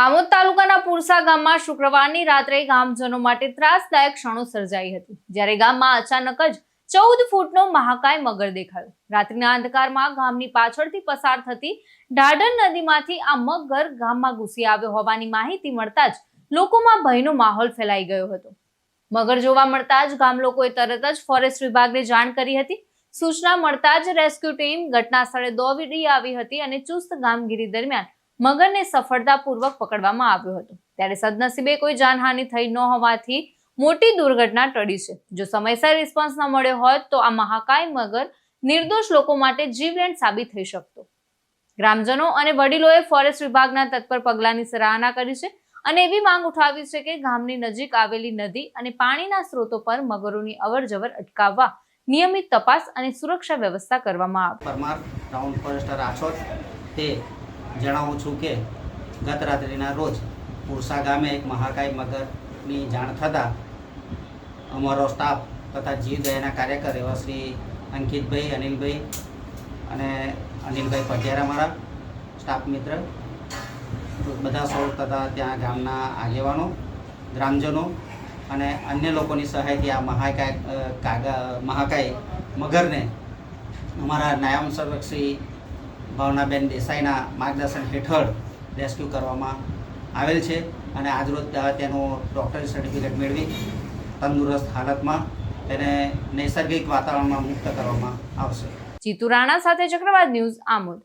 આમોદ તાલુકાના પુરસા ગામમાં શુક્રવારની રાત્રે ગામજનો માટે ત્રાસદાયક ક્ષણો સર્જાઈ હતી, જ્યારે ગામમાં અચાનક જ ચૌદ ફૂટનો મહાકાય મગર દેખાયો. રાત્રિના અંધકારમાં ગામની પાછળથી પસાર થતી ઢાઢર નદીમાંથી આ મગર ગામમાં ઘૂસી આવ્યો હોવાની માહિતી મળતા જ લોકોમાં ભયનો માહોલ ફેલાઈ ગયો હતો. મગર જોવા મળતા જ ગામ લોકોએ તરત જ ફોરેસ્ટ વિભાગને જાણ કરી હતી. સૂચના મળતા જ રેસ્ક્યુ ટીમ ઘટના સ્થળે દોડી આવી હતી અને ચુસ્ત કામગીરી દરમિયાન મગરને સફળતાપૂર્વક પકડવામાં આવ્યો હતો. ત્યારે સદનસીબે કોઈ જાનહાનિ થઈ ન હોવાથી મોટી દુર્ઘટના ટળી છે. જો સમયસર રિસ્પોન્સ ન મળ્યો હોત તો આ મહાકાય મગર નિર્દોષ લોકો માટે જીવલેણ સાબિત થઈ શકતો. ગ્રામજનો અને વડીલોએ ફોરેસ્ટ વિભાગના તત્પર પગલાંની સરાહના કરી છે અને એવી માંગ ઉઠાવી છે કે ગામની નજીક આવેલી નદી અને પાણીના સ્ત્રોતો પર મગરોની અવરજવર અટકાવવા નિયમિત તપાસ અને સુરક્ષા વ્યવસ્થા કરવામાં આવે. પરમાર, ટાઉન ફોરેસ્ટર આછોદ તે જણાવું છું કે ગત રાત્રિના રોજ પુરસા ગામે એક મહાકાય મગરની જાણ થતાં અમારો સ્ટાફ તથા જીવદયાના કાર્યકર એવા શ્રી અંકિતભાઈ, અનિલભાઈ અને અનિલભાઈ પઢિયારા મારા સ્ટાફ મિત્ર, બધા સૌ તથા ત્યાં ગામના આગેવાનો, ગ્રામજનો અને અન્ય લોકોની સહાયથી આ મહાકાય કાગા, મહાકાય મગરને અમારા નાયબ સર્વક શ્રી ભાવનાબેન દેસાઈના માર્ગદર્શન હેઠળ રેસ્ક્યુ કરવામાં આવેલ છે અને આજરોજ તેનો ડૉક્ટરી સર્ટિફિકેટ મેળવી તંદુરસ્ત હાલતમાં તેને નૈસર્ગિક વાતાવરણમાં મુક્ત કરવામાં આવશે. જીતુ રાણા સાથે ચક્રવાત ન્યૂઝ આમોદ.